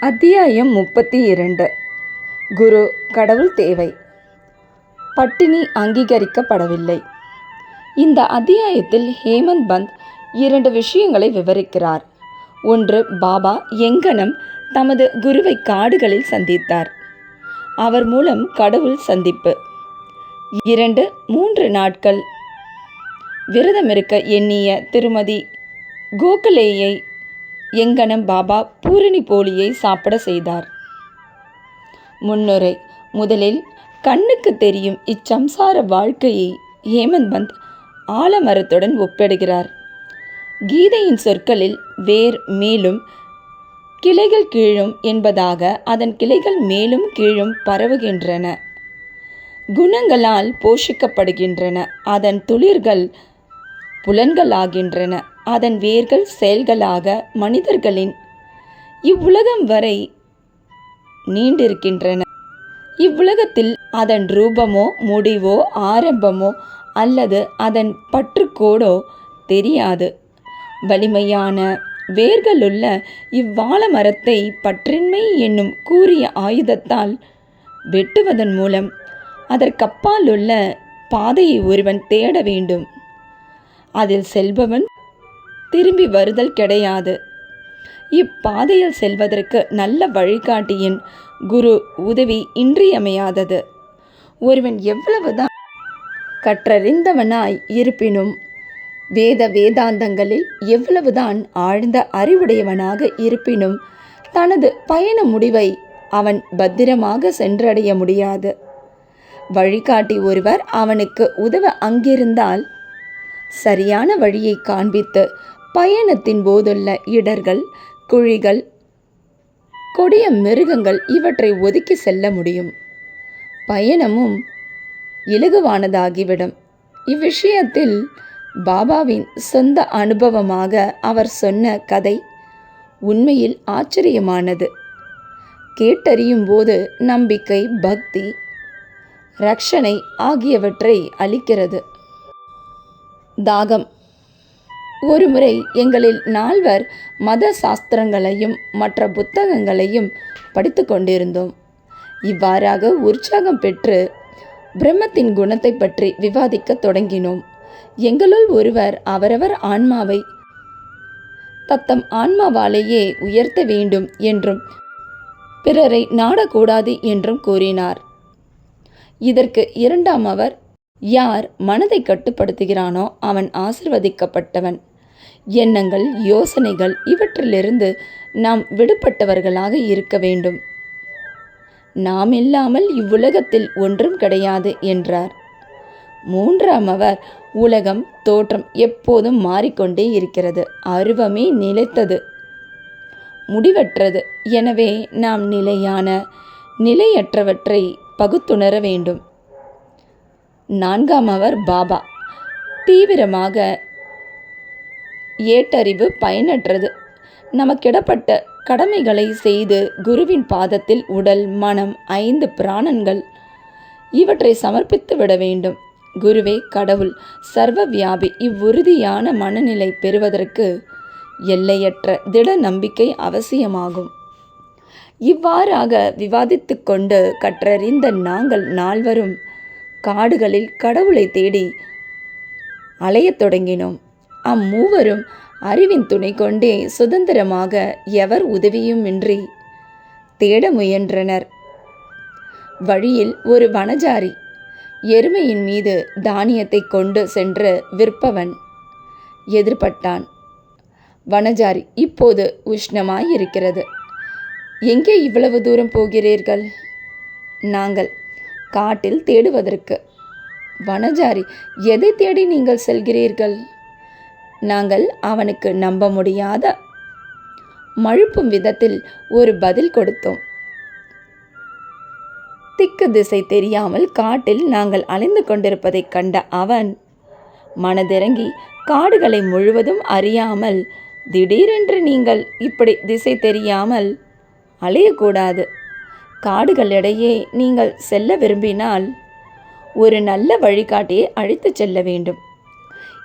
அத்தியாயம் முப்பத்தி இரண்டு குரு கடவுள் தேவை. பட்டினி அங்கீகரிக்கப்படவில்லை. இந்த அத்தியாயத்தில் ஹேமந்த் பந்த் இரண்டு விஷயங்களை விவரிக்கிறார். ஒன்று பாபா எங்கனம் தமது குருவை காடுகளில் சந்தித்தார். அவர் மூலம் கடவுள் சந்திப்பு. இரண்டு மூன்று நாட்கள் விரதமிருக்க எண்ணிய திருமதி கோகலேயை எங்கனம் பாபா பூரணி போலியை சாப்பிட செய்தார். முன்னுரை முதலில் கண்ணுக்கு தெரியும் இச்சம்சார வாழ்க்கையை ஹேமந்த் பந்த் ஆலமரத்துடன் ஒப்பிடுகிறார். கீதையின் சொற்களில் வேர் மேலும் கிளைகள் கீழும் என்பதாக அதன் கிளைகள் மேலும் கீழும் பரவுகின்றன. குணங்களால் போஷிக்கப்படுகின்றன. அதன் துளிர்கள் புலன்களாகின்றன. அதன் வேர்கள் செயல்களாக மனிதர்களின் இவ்வுலகம் வரை நீண்டிருக்கின்றன. இவ்வுலகத்தில் அதன் ரூபமோ முடிவோ ஆரம்பமோ அல்லது அதன் பற்றுக்கோடோ தெரியாது. வலிமையான வேர்களுள்ள இவ்வாழ மரத்தை பற்றின்மை என்னும் கூறிய ஆயுதத்தால் வெட்டுவதன் மூலம் அதற்கப்பாலுள்ள பாதையை ஒருவன் தேட வேண்டும். அதில் செல்பவன் திரும்பி வருதல் கிடையாது. இப்பாதையில் செல்வதற்கு நல்ல வழிகாட்டியின் குரு உதவி இன்றியமையாதது. ஒருவன் எவ்வளவுதான் கற்றறிந்தவனாய் இருப்பினும் வேத வேதாந்தங்களில் எவ்வளவுதான் ஆழ்ந்த அறிவுடையவனாக இருப்பினும் தனது பயண முடிவை அவன் பத்திரமாக சென்றடைய முடியாது. வழிகாட்டி ஒருவர் அவனுக்கு உதவ அங்கிருந்தால் சரியான வழியை காண்பித்து பயணத்தின் போதுள்ள இடர்கள் குழிகள் கொடிய மிருகங்கள் இவற்றை ஒதுக்கி செல்ல முடியும். பயணமும் இலகுவானதாகிவிடும். இவ்விஷயத்தில் பாபாவின் சொந்த அனுபவமாக அவர் சொன்ன கதை உண்மையில் ஆச்சரியமானது. கேட்டறியும் போது நம்பிக்கை பக்தி ரக்ஷனை ஆகியவற்றை அளிக்கிறது. தாகம். ஒருமுறை எங்களில் நால்வர் மத சாஸ்திரங்களையும் மற்ற புத்தகங்களையும் படித்து கொண்டிருந்தோம். இவ்வாறாக உற்சாகம் பெற்று பிரம்மத்தின் குணத்தை பற்றி விவாதிக்க தொடங்கினோம். எங்களுள் ஒருவர் அவரவர் ஆன்மாவை தத்தம் ஆன்மாவாலேயே உயர்த்த வேண்டும் என்றும் பிறரை நாடக்கூடாது என்றும் கூறினார். இதற்கு இரண்டாம் அவர் யார் மனதை கட்டுப்படுத்துகிறானோ அவன் ஆசிர்வதிக்கப்பட்டவன். எண்ணங்கள் யோசனைகள் இவற்றிலிருந்து நாம் விடுபட்டவர்களாக இருக்க வேண்டும். நாம் இல்லாமல் இவ்வுலகத்தில் ஒன்றும் கிடையாது என்றார். மூன்றாம் அவர் உலகம் தோற்றம் எப்போதும் மாறிக்கொண்டே இருக்கிறது. அருவமே நிலைத்தது. முடிவற்றது. எனவே நாம் நிலையான நிலையற்றவற்றை பகுத்துணர வேண்டும். நான்காம் அவர் பாபா. தீவிரமாக ஏட்டறிவு பயனற்றது. நமக்கிடப்பட்ட கடமைகளை செய்து குருவின் பாதத்தில் உடல் மனம் ஐந்து பிராணன்கள் இவற்றை சமர்ப்பித்து விட வேண்டும். குருவே கடவுள் சர்வ வியாபி இவ்வுறுதியான மனநிலை பெறுவதற்கு எல்லையற்ற திட நம்பிக்கை அவசியமாகும். இவ்வாறாக விவாதித்து கொண்டு கற்றறிந்த நாங்கள் நால்வரும் காடுகளில் கடவுளை தேடி அலையத் தொடங்கினோம். அம்மூவரும் அறிவின் துணை கொண்டே சுதந்திரமாக எவர் உதவியுமின்றி தேட முயன்றனர். வழியில் ஒரு வனஜாரி எருமையின் மீது தானியத்தை கொண்டு சென்று விற்பவன் எதிர்பட்டான். வனஜாரி இப்போது உஷ்ணமாய் இருக்கிறது எங்கே இவ்வளவு தூரம் போகிறீர்கள்? நாங்கள் காட்டில் தேடுவதற்கு. வனஜாரி எதை தேடி நீங்கள் செல்கிறீர்கள்? நாங்கள் அவனுக்கு நம்ப முடியாத மழுப்பும் விதத்தில் ஒரு பதில் கொடுத்தோம். திக்கு திசை தெரியாமல் காட்டில் நாங்கள் அலைந்து கொண்டிருப்பதைக் கண்ட அவன் மனதிறங்கி காடுகளை முழுவதும் அறியாமல் திடீரென்று நீங்கள் இப்படி திசை தெரியாமல் அலையக்கூடாது. காடுகளிடையே நீங்கள் செல்ல விரும்பினால் ஒரு நல்ல வழிகாட்டியை அழைத்துச் செல்ல வேண்டும்.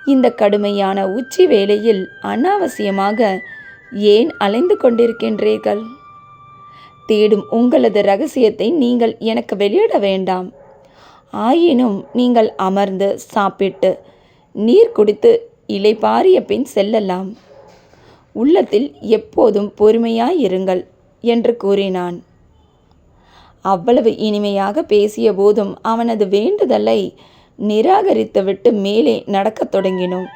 இந்த கடுமையான உச்சி வேளையில் அனாவசியமாக ஏன் அலைந்து கொண்டிருக்கின்றீர்கள்? தேடும் உங்களது ரகசியத்தை நீங்கள் எனக்கு வெளியிட வேண்டாம். ஆயினும் நீங்கள் அமர்ந்து சாப்பிட்டு நீர் குடித்து இலை பாரிய பின் செல்லலாம். உள்ளத்தில் எப்போதும் பொறுமையாயிருங்கள் என்று கூறினான். அவ்வளவு இனிமையாக பேசிய போதும் அவனது வேண்டுதலை நிராகரித்துவிட்டு மேலே நடக்கத் தொடங்கினோம்.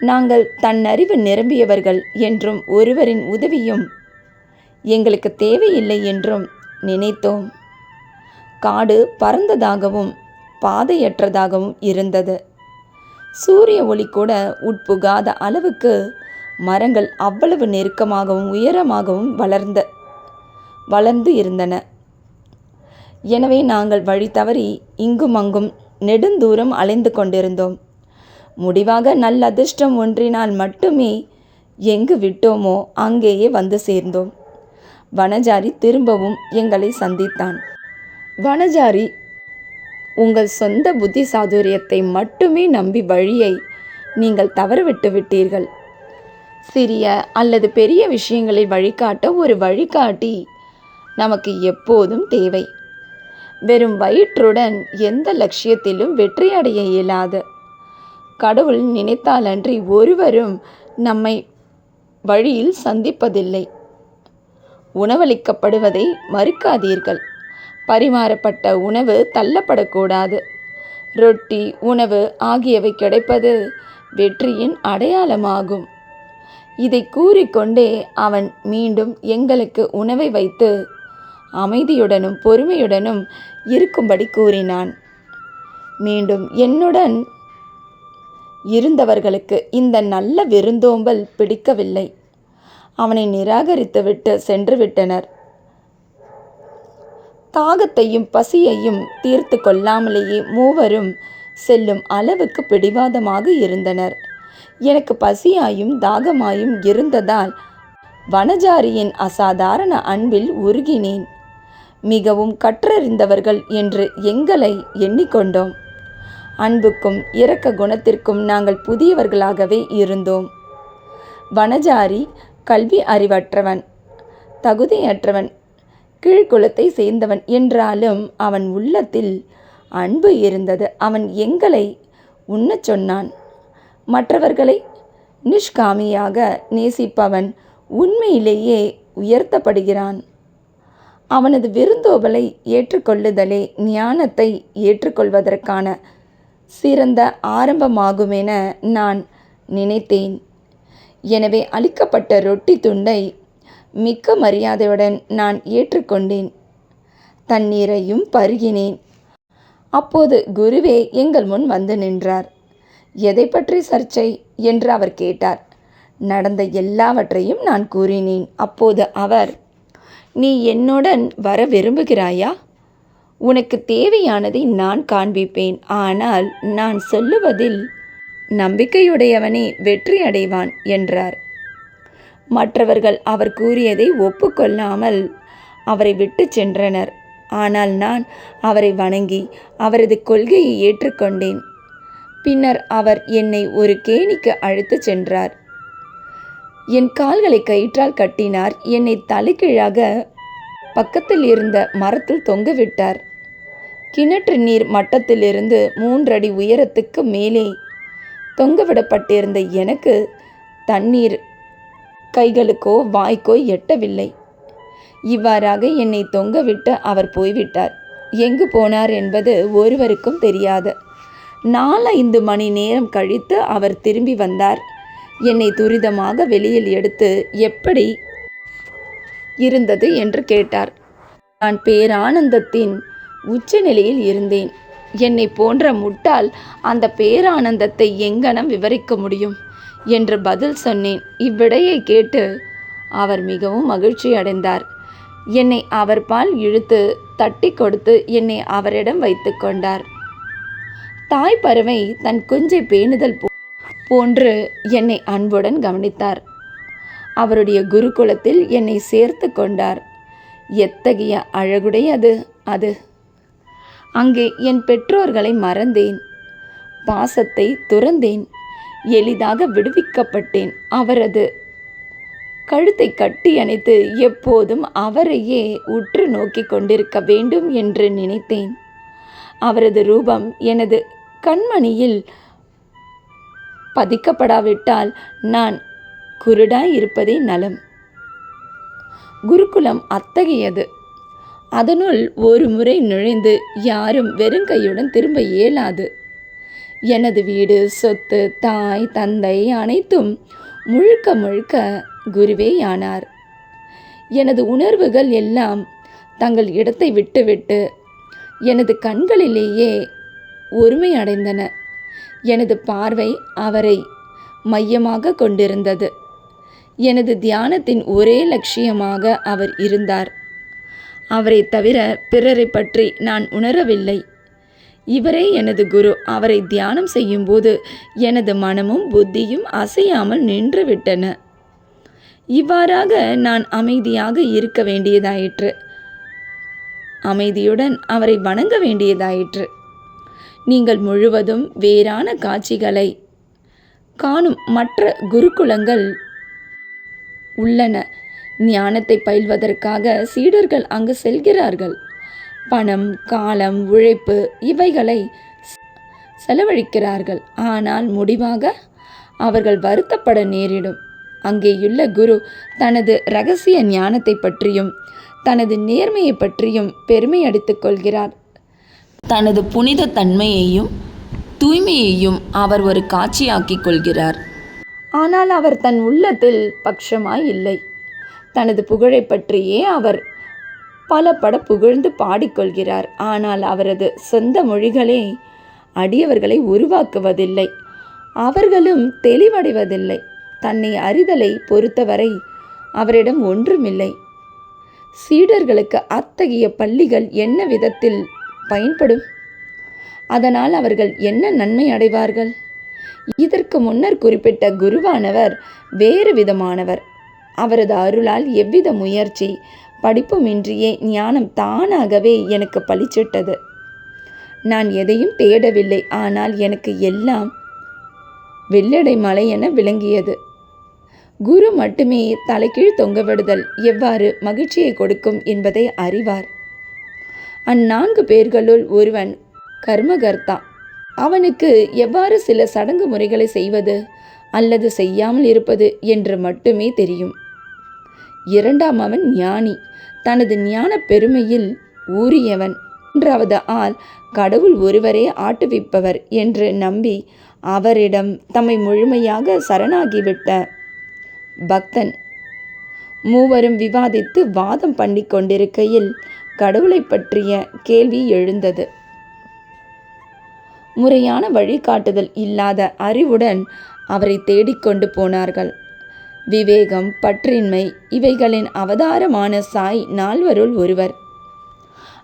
நாங்கள் தன்னறிவு நிரம்பியவர்கள் என்றும் ஒருவரின் உதவியும் எங்களுக்கு தேவையில்லை என்றும் நினைத்தோம். காடு பறந்ததாகவும் பாதையற்றதாகவும் இருந்தது. சூரிய ஒளி கூட உட்புகாத அளவுக்கு மரங்கள் அவ்வளவு நெருக்கமாகவும் உயரமாகவும் வளர்ந்த வளர்ந்து இருந்தன. எனவே நாங்கள் வழி தவறி இங்கும் அங்கும் நெடுந்தூரம் அலைந்து கொண்டிருந்தோம். முடிவாக நல்ல அதிர்ஷ்டம் ஒன்றினால் மட்டுமே எங்கு விட்டோமோ அங்கேயே வந்து சேர்ந்தோம். வனஜாரி திரும்பவும் எங்களை சந்தித்தான். வனஜாரி உங்கள் சொந்த புத்தி சாதுரியத்தை மட்டுமே நம்பி வழியை நீங்கள் தவறவிட்டு விட்டீர்கள். சிறிய அல்லது பெரிய விஷயங்களை வழிகாட்ட ஒரு வழிகாட்டி நமக்கு எப்போதும் தேவை. வெறும் வயிற்றுடன் எந்த லட்சியத்திலும் வெற்றியடைய இயலாது. கடவுள் நினைத்தாலன்றி ஒருவரும் நம்மை வழியில் சந்திப்பதில்லை. உணவளிக்கப்படுவதை மறுக்காதீர்கள். பரிமாறப்பட்ட உணவு தள்ளப்படக்கூடாது. ரொட்டி உணவு ஆகியவை கிடைப்பது வெற்றியின் அடையாளமாகும். இதை கூறிக்கொண்டே அவன் மீண்டும் எங்களுக்கு உணவை வைத்து அமைதியுடனும் பொறுமையுடனும் இருக்கும்படி கூறினான். மீண்டும் என்னுடன் இருந்தவர்களுக்கு இந்த நல்ல விருந்தோம்பல் பிடிக்கவில்லை. அவனை நிராகரித்துவிட்டு சென்று விட்டனர் தாகத்தையும் பசியையும் தீர்த்து கொள்ளாமலேயே மூவரும் செல்லும் அளவுக்கு பிடிவாதமாக இருந்தனர். எனக்கு பசியாயும் தாகமாயும் இருந்ததால் வனஜாரியின் அசாதாரண அன்பில் உருகினேன். மிகவும் கற்றறிந்தவர்கள் என்று எங்களை எண்ணிக்கொண்டோம். அன்புக்கும் இரக்க குணத்திற்கும் நாங்கள் புதியவர்களாகவே இருந்தோம். வனஜாரி கல்வி அறிவற்றவன் தகுதியற்றவன் கீழ்குலத்தை சேர்ந்தவன் என்றாலும் அவன் உள்ளத்தில் அன்பு இருந்தது. அவன் எங்களை உண்ணச் சொன்னான். மற்றவர்களை நிஷ்காமியாக நேசிப்பவன் உண்மையிலேயே உயர்த்தப்படுகிறான். அவனது விருந்தோபலை ஏற்றுக்கொள்ளுதலே ஞானத்தை ஏற்றுக்கொள்வதற்கான சிறந்த ஆரம்பமாகுமென நான் நினைத்தேன். எனவே அளிக்கப்பட்ட ரொட்டி துண்டை மிக்க மரியாதையுடன் நான் ஏற்றுக்கொண்டேன். தண்ணீரையும் பருகினேன். அப்போது குருவே எங்கள் முன் வந்து நின்றார். எதை பற்றி சர்ச்சை? என்று அவர் கேட்டார். நடந்த எல்லாவற்றையும் நான் கூறினேன். அப்போது அவர் நீ என்னுடன் வர விரும்புகிறாயா? உனக்கு தேவையானதை நான் காண்பிப்பேன். ஆனால் நான் சொல்லுவதில் நம்பிக்கையுடையவனே வெற்றி அடைவான் என்றார். மற்றவர்கள் அவர் கூறியதை ஒப்புக்கொள்ளாமல் அவரை விட்டு சென்றனர். ஆனால் நான் அவரை வணங்கி அவரது கொள்கையை ஏற்றுக்கொண்டேன். பின்னர் அவர் என்னை ஒரு கேணிக்கு அழைத்துச் சென்றார். என் கால்களை கயிற்றால் கட்டினார். என்னை தலைகீழாக பக்கத்தில் இருந்த மரத்தில் தொங்கவிட்டார் கிணற்று நீர் மட்டத்திலிருந்து மூன்றடி உயரத்துக்கு மேலே தொங்கவிடப்பட்டிருந்த எனக்கு தண்ணீர் கைகளுக்கோ வாய்க்கோ எட்டவில்லை. இவ்வாறாக என்னை தொங்கவிட்டு அவர் போய்விட்டார். எங்கு போனார் என்பது ஒருவருக்கும் தெரியாது. நாலைந்து மணி நேரம் கழித்து அவர் திரும்பி வந்தார். என்னை துரிதமாக வெளியில் எடுத்து எப்படி இருந்தது என்று கேட்டார். நான் பேரானந்தத்தின் உச்சநிலையில் இருந்தேன். என்னை போன்ற முட்டாள் அந்த பேரானந்தத்தை எங்கனம் விவரிக்க முடியும்? என்று பதில் சொன்னேன். இவ்விடையை கேட்டு அவர் மிகவும் மகிழ்ச்சி அடைந்தார். என்னை அவர் பால் இழுத்து தட்டி கொடுத்து என்னை அவரிடம் வைத்து கொண்டார். தாய் பறவை தன் குஞ்சை பேணுதல் போ போன்று என்னை அன்புடன் கவனித்தார். அவருடைய குருகுலத்தில் என்னை சேர்த்து கொண்டார். எத்தகைய அழகுடையது அது அங்கே என் பெற்றோர்களை மறந்தேன். பாசத்தை துறந்தேன். எளிதாக விடுவிக்கப்பட்டேன் அவரது. கழுத்தை கட்டி அணைத்து எப்போதும் அவரையே உற்று நோக்கி கொண்டிருக்க வேண்டும் என்று நினைத்தேன். அவரது ரூபம் எனது கண்மணியில் பதிக்கப்படாவிட்டால் நான் குருடாய் இருப்பதே நலம். குருகுலம் அத்தகையது. அதனுள் ஒரு முறை நுழைந்து யாரும் வெறுங்கையுடன் திரும்ப இயலாது. எனது வீடு சொத்து தாய் தந்தை அனைத்தும் முழுக்க முழுக்க குருவேயானார். எனது உணர்வுகள் எல்லாம் தங்கள் இடத்தை விட்டுவிட்டு எனது கண்களிலேயே ஒருமை அடைந்தன எனது பார்வை அவரை மையமாக கொண்டிருந்தது. எனது தியானத்தின் ஒரே லட்சியமாக அவர் இருந்தார். அவரை தவிர பிறரை பற்றி நான் உணரவில்லை. இவரே எனது குரு. அவரை தியானம் செய்யும்போது எனது மனமும் புத்தியும் அசையாமல் நின்றுவிட்டன. இவ்வாறாக நான் அமைதியாக இருக்க வேண்டியதாயிற்று. அமைதியுடன் அவரை வணங்க வேண்டியதாயிற்று. நீங்கள் முழுவதும் வேறான காட்சிகளை காணும் மற்ற குருகுலங்கள் உள்ளன. ஞானத்தை பயில்வதற்காக சீடர்கள் அங்கு செல்கிறார்கள். பணம் காலம் உழைப்பு இவைகளை செலவழிக்கிறார்கள். ஆனால் முடிவாக அவர்கள் வருத்தப்பட நேரிடும். அங்கேயுள்ள குரு தனது ரகசிய ஞானத்தை பற்றியும் தனது நேர்மையை பற்றியும் பெருமை அடித்துக் கொள்கிறார். தனது புனித தன்மையையும் தூய்மையையும் அவர் ஒரு காட்சியாக்கிக் கொள்கிறார். ஆனால் அவர் தன் உள்ளத்தில் பட்சமாய் இல்லை. தனது புகழை பற்றியே அவர் பல பட புகழ்ந்து பாடிக்கொள்கிறார் ஆனால் அவரது சொந்த மொழிகளே அடியவர்களை உருவாக்குவதில்லை. அவர்களும் தெளிவடைவதில்லை. தன்னை அறிதலை பொறுத்தவரை அவரிடம் ஒன்றுமில்லை. சீடர்களுக்கு அத்தகைய பள்ளிகள் என்ன விதத்தில் பயன்படும். அதனால் அவர்கள் என்ன நன்மை அடைவார்கள்? இதற்கு முன்னர் குறிப்பிட்ட குருவானவர் வேறு விதமானவர். அவரது அருளால் எவ்வித முயற்சி படிப்புமின்றியே ஞானம் தானாகவே எனக்கு பளிச்சிட்டது நான் எதையும் தேடவில்லை ஆனால் எனக்கு எல்லாம் வெள்ளடை மலை என விளங்கியது. குரு மட்டுமே தலைகீழ் தொங்கவிடுதல் எவ்வாறு மகிழ்ச்சியை கொடுக்கும் என்பதை அறிவார். அந்நான்கு பேர்களுள் ஒருவன் கர்மகர்த்தா. அவனுக்கு எவ்வாறு சில சடங்கு முறைகளை செய்வது? அல்லது செய்யாமல் இருப்பது என்று மட்டுமே தெரியும். இரண்டாம் அவன் ஞானி. தனது ஞான பெருமையில் ஊறியவன். மூன்றாவது ஆள் கடவுள் ஒருவரே ஆட்டுவிப்பவர் என்று நம்பி அவரிடம் தம்மை முழுமையாக சரணாகிவிட்ட பக்தன். மூவரும் விவாதித்து வாதம் பண்ணிக் கொண்டிருக்கையில் கடவுளை பற்றிய கேள்வி எழுந்தது. முறையான வழிகாட்டுதல் இல்லாத அறிவுடன் அவரை தேடிக்கொண்டு போனார்கள். விவேகம் பற்றின்மை இவைகளின் அவதாரமான சாய் நால்வருள் ஒருவர்.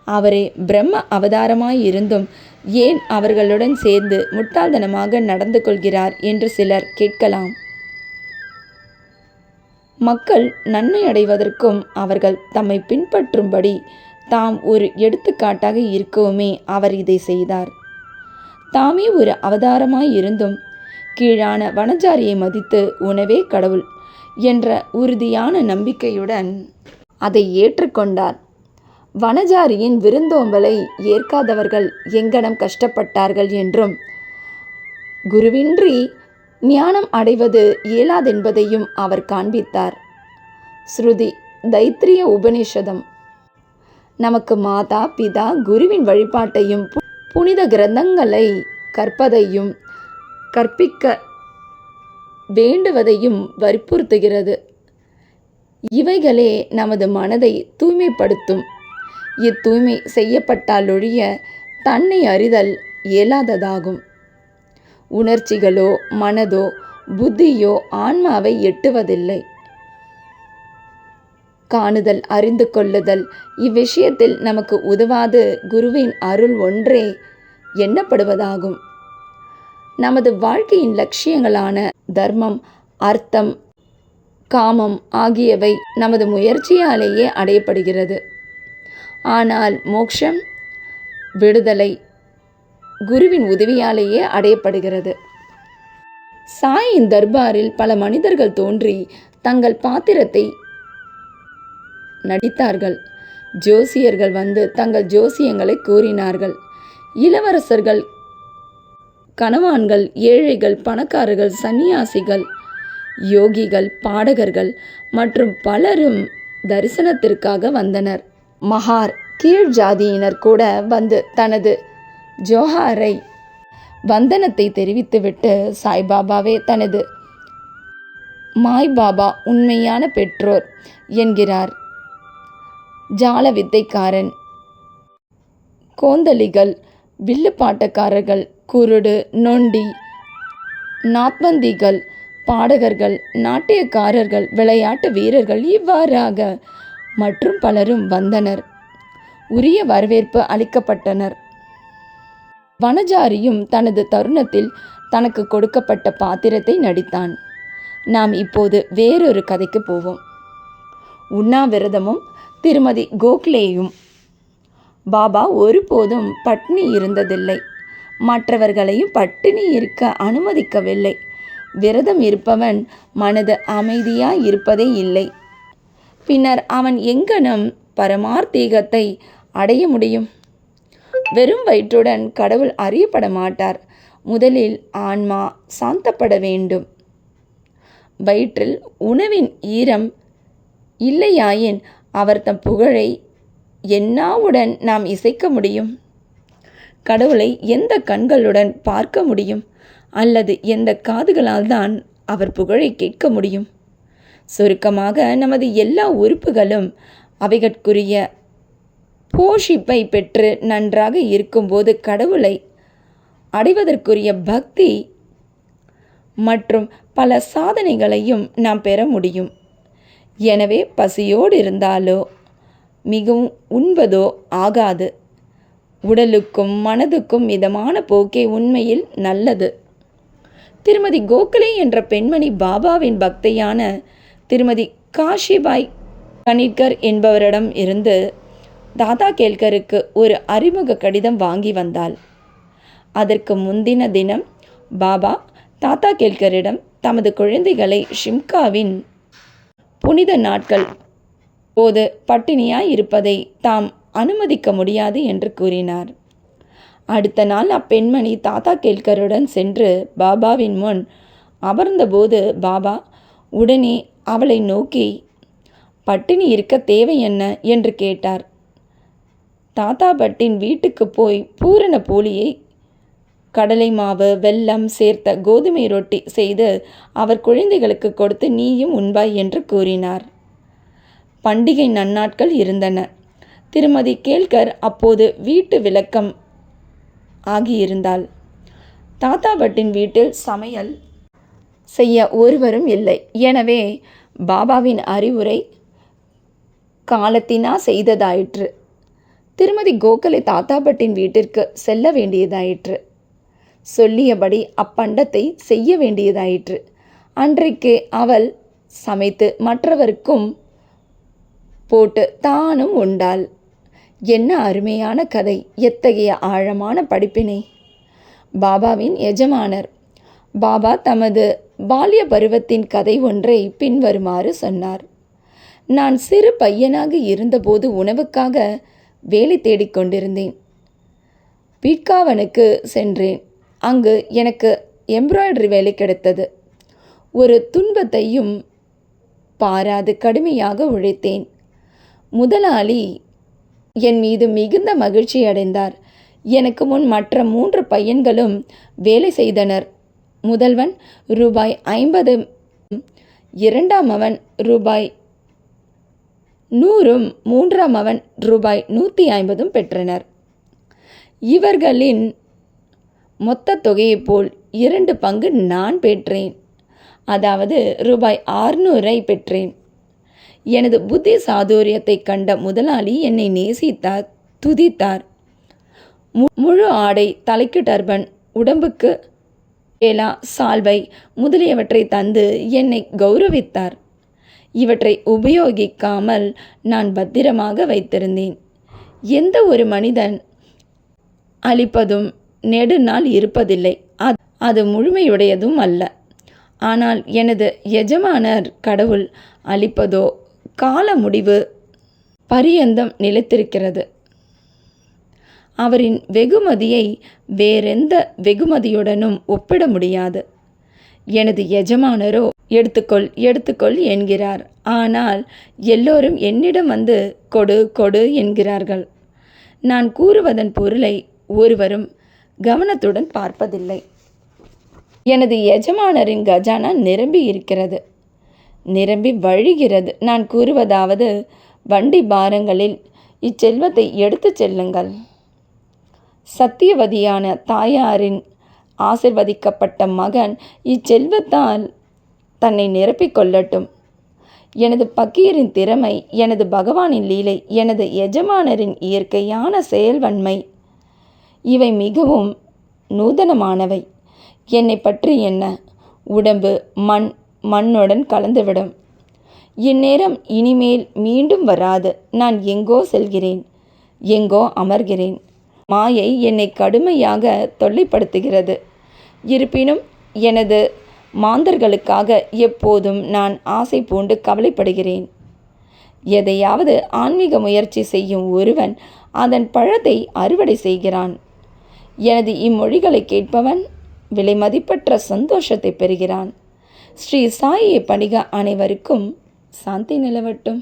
அவரே பிரம்ம அவதாரமாயிருந்தும் ஏன் அவர்களுடன் சேர்ந்து முட்டாள்தனமாக நடந்து கொள்கிறார் என்று சிலர் கேட்கலாம். மக்கள் நன்மை அடைவதற்கும் அவர்கள் தம்மை பின்பற்றும்படி தாம் ஒரு எடுத்துக்காட்டாக இருக்கவுமே அவர் இதை செய்தார். தாமே ஒரு அவதாரமாய் இருந்தும் கீழான வனஜாரியை மதித்து உணவே கடவுள் என்ற உறுதியான நம்பிக்கையுடன் அதை ஏற்றுக்கொண்டார். வனஜாரியின் விருந்தோம்பலை ஏற்காதவர்கள் எங்கனம் கஷ்டப்பட்டார்கள் என்றும் குருவின்றி ஞானம் அடைவது இயலாதென்பதையும் அவர் காண்பித்தார். ஸ்ருதி தைத்திரிய உபநிஷதம். நமக்கு மாதா பிதா குருவின் வழிபாட்டையும் பு- புனித கிரந்தங்களை கற்பதையும் கற்பிக்க வேண்டுவதையும் வற்புறுத்துகிறது. இவைகளே நமது மனதை தூய்மைப்படுத்தும். இத்தூய்மை செய்யப்பட்டாலொழிய தன்னை அறிதல் இயலாததாகும். உணர்ச்சிகளோ மனதோ புத்தியோ ஆன்மாவை எட்டுவதில்லை. காணுதல் அறிந்து கொள்ளுதல். இவ்விஷயத்தில் நமக்கு உதவாது குருவின் அருள் ஒன்றே எண்ணப்படுவதாகும். நமது வாழ்க்கையின் லட்சியங்களான தர்மம் அர்த்தம் காமம் ஆகியவை நமது முயற்சியாலேயே அடையப்படுகிறது. ஆனால் மோக்ஷம் விடுதலை குருவின் உதவியாலேயே அடையப்படுகிறது. சாயின் தர்பாரில் பல மனிதர்கள் தோன்றி தங்கள் பாத்திரத்தை நடித்தார்கள். ஜோசியர்கள் வந்து தங்கள் ஜோசியங்களை கூறினார்கள். இளவரசர்கள் கணவான்கள் ஏழைகள் பணக்காரர்கள் சன்னியாசிகள் யோகிகள் பாடகர்கள் மற்றும் பலரும் தரிசனத்திற்காக வந்தனர். மகார் கீழ் ஜாதியினர் கூட வந்து தனது ஜோஹாரை வந்தனத்தை தெரிவித்துவிட்டு சாய்பாபாவே தனது மாய் பாபா உண்மையான பெற்றோர் என்கிறார். ஜால வித்தைக்காரன் கோந்தளிகள் வில்லுப்பாட்டக்காரர்கள் குருடு நொண்டி நாத்வந்திகள் பாடகர்கள் நாட்டியக்காரர்கள் விளையாட்டு வீரர்கள் இவ்வாறாக மற்றும் பலரும் வந்தனர். உரிய வரவேற்பு அளிக்கப்பட்டனர். வனஜாரியும் தனது தருணத்தில் தனக்கு கொடுக்கப்பட்ட பாத்திரத்தை நடித்தான். நாம் இப்போது வேறொரு கதைக்கு போவோம். உண்ணாவிரதமும் திருமதி கோக்லேயும் பாபா ஒருபோதும் பட்னி இருந்ததில்லை. மற்றவர்களையும் பட்டினி இருக்க அனுமதிக்கவில்லை. விரதம் இருப்பவன் மனது அமைதியாய் இருப்பதே இல்லை. பின்னர் அவன் எங்கனம் பரமார்த்தீகத்தை அடைய முடியும்? வெறும் வயிற்றுடன் கடவுள் அறியப்பட மாட்டார். முதலில் ஆன்மா சாந்தப்பட வேண்டும். வயிற்றில் உணவின் ஈரம் இல்லையாயின் அவர் தம் புகழை என்னாவுடன் நாம் இசைக்க முடியும்? கடவுளை எந்த கண்களுடன் பார்க்க முடியும்? அல்லது எந்த காதுகளால் தான் அவர் புகழை கேட்க முடியும்? சுருக்கமாக நமது எல்லா உறுப்புகளும் அவைகட்குரிய போஷிப்பை பெற்று நன்றாக இருக்கும்போது கடவுளை அடைவதற்குரிய பக்தி மற்றும் பல சாதனைகளையும் நாம் பெற முடியும். எனவே பசியோடு இருந்தாலோ மிகவும் உண்பதோ ஆகாது. உடலுக்கும் மனதுக்கும் மிதமான போக்கே உண்மையில் நல்லது. திருமதி கோகலே என்ற பெண்மணி பாபாவின் பக்தையான திருமதி காஷிபாய் கணிட்கர் என்பவரிடம் இருந்து தாதா கேல்கருக்கு ஒரு அறிமுக கடிதம் வாங்கி வந்தாள். அதற்கு முந்தின தினம் பாபா தாத்தா கேல்கரிடம் தமது குழந்தைகளை ஷிம்காவின் புனித நாட்கள். போது பட்டினியாய் இருப்பதை தாம் அனுமதிக்க முடியாது என்று கூறினார். அடுத்த நாள் அப்பெண்மணி தாத்தா கேல்கருடன் சென்று பாபாவின் முன் அமர்ந்தபோது பாபா உடனே அவளை நோக்கி பட்டினி இருக்க தேவை என்ன என்று கேட்டார். தாத்தா பட்டின் வீட்டுக்கு போய் பூரண போலியை கடலை மாவு வெல்லம் சேர்த்த கோதுமை ரொட்டி செய்து அவர் குழந்தைகளுக்கு கொடுத்து நீயும் உண்பாய் என்று கூறினார். பண்டிகை நன்னாட்கள் இருந்தன. திருமதி கேல்கர் அப்போது வீட்டு விளக்கம் ஆகியிருந்தாள். தாத்தா பட்டின் வீட்டில் சமையல் செய்ய ஒருவரும் இல்லை. எனவே பாபாவின் அறிவுரை காலத்தினா செய்ததாயிற்று. திருமதி கோகலை தாத்தாபட்டின் வீட்டிற்கு செல்ல வேண்டியதாயிற்று. சொல்லியபடி அப்பண்டத்தை செய்ய வேண்டியதாயிற்று. அன்றைக்கு அவள் சமைத்து மற்றவருக்கும் போட்டு தானும் உண்டாள். என்ன அருமையான கதை எத்தகைய ஆழமான படிப்பினை. பாபாவின் எஜமானர் பாபா தமது பால்ய பருவத்தின் கதை ஒன்றை பின்வருமாறு சொன்னார். நான் சிறு பையனாக இருந்தபோது உணவுக்காக வேலை தேடிக் கொண்டிருந்தேன். பீட்காவனுக்கு சென்றேன். அங்கு எனக்கு எம்ப்ராய்டரி வேலை கிடைத்தது. ஒரு துன்பத்தையும் பாராது கடுமையாக உழைத்தேன். முதலாளி என் மீது மிகுந்த மகிழ்ச்சி அடைந்தார். எனக்கு முன் மற்ற மூன்று பையன்களும் வேலை செய்தனர். முதல்வன் ரூபாய் ஐம்பது இரண்டாம் அவன் ரூபாய் நூறும் மூன்றாம் அவன் ரூபாய் நூற்றி ஐம்பதும் பெற்றனர். இவர்களின் மொத்த தொகையைப் போல் இரண்டு பங்கு நான் பெற்றேன். அதாவது ரூபாய் ஆறுநூறை பெற்றேன். எனது புத்தி சாதுரியத்தை கண்ட முதலாளி என்னை நேசித்தார் துதித்தார். மு- முழு ஆடை தலைக்கு டர்பன் உடம்புக்கு ஏலா சால்வை முதலியவற்றை தந்து என்னை கௌரவித்தார். இவற்றை உபயோகிக்காமல் நான் பத்திரமாக வைத்திருந்தேன். எந்த ஒரு மனிதன் அளிப்பதும் நெடுநாள் இருப்பதில்லை. அது அது முழுமையுடையதும் அல்ல. ஆனால் எனது எஜமானர் கடவுள் அளிப்பதோ கால முடிவு பரியந்தம் நிலைத்திருக்கிறது. அவரின் வெகுமதியை வேறெந்த வெகுமதியுடனும் ஒப்பிட முடியாது. எனது எஜமானரோ எடுத்துக்கொள் எடுத்துக்கொள் என்கிறார். ஆனால் எல்லோரும் என்னிடம் வந்து கொடு கொடு என்கிறார்கள். நான் கூறுவதன் பொருளை ஒருவரும் கவனத்துடன் பார்ப்பதில்லை. எனது எஜமானரின் கஜானா நிரம்பி இருக்கிறது. நிரம்பி வழிகிறது. நான் கூறுவதாவது வண்டி பாரங்களில் இச்செல்வத்தை எடுத்துச் செல்லுங்கள். சத்தியவதியான தாயாரின் ஆசிர்வதிக்கப்பட்ட மகன் இச்செல்வத்தால் தன்னை நிரப்பிக் கொள்ளட்டும். எனது பக்கீரின் திறமை எனது பகவானின் லீலை எனது எஜமானரின் இயற்கையான செயல்வன்மை இவை மிகவும் நூதனமானவை. என்னை பற்றி என்ன? உடம்பு மண் மண்ணுடன் கலந்துவிடும். இந்நேரம் இனிமேல் மீண்டும் வராது. நான் எங்கோ செல்கிறேன். எங்கோ அமர்கிறேன். மாயை என்னை கடுமையாக தொல்லைப்படுத்துகிறது. இருப்பினும் எனது மாந்தர்களுக்காக எப்போதும் நான் ஆசை பூண்டு கவலைப்படுகிறேன். எதையாவது ஆன்மீக முயற்சி செய்யும் ஒருவன் அதன் பழத்தை அறுவடை செய்கிறான். எனது இம்மொழிகளை கேட்பவன் விலை மதிப்பற்ற சந்தோஷத்தை பெறுகிறான். ஸ்ரீ சாயை பணிக அனைவருக்கும் சாந்தி நிலவட்டும்.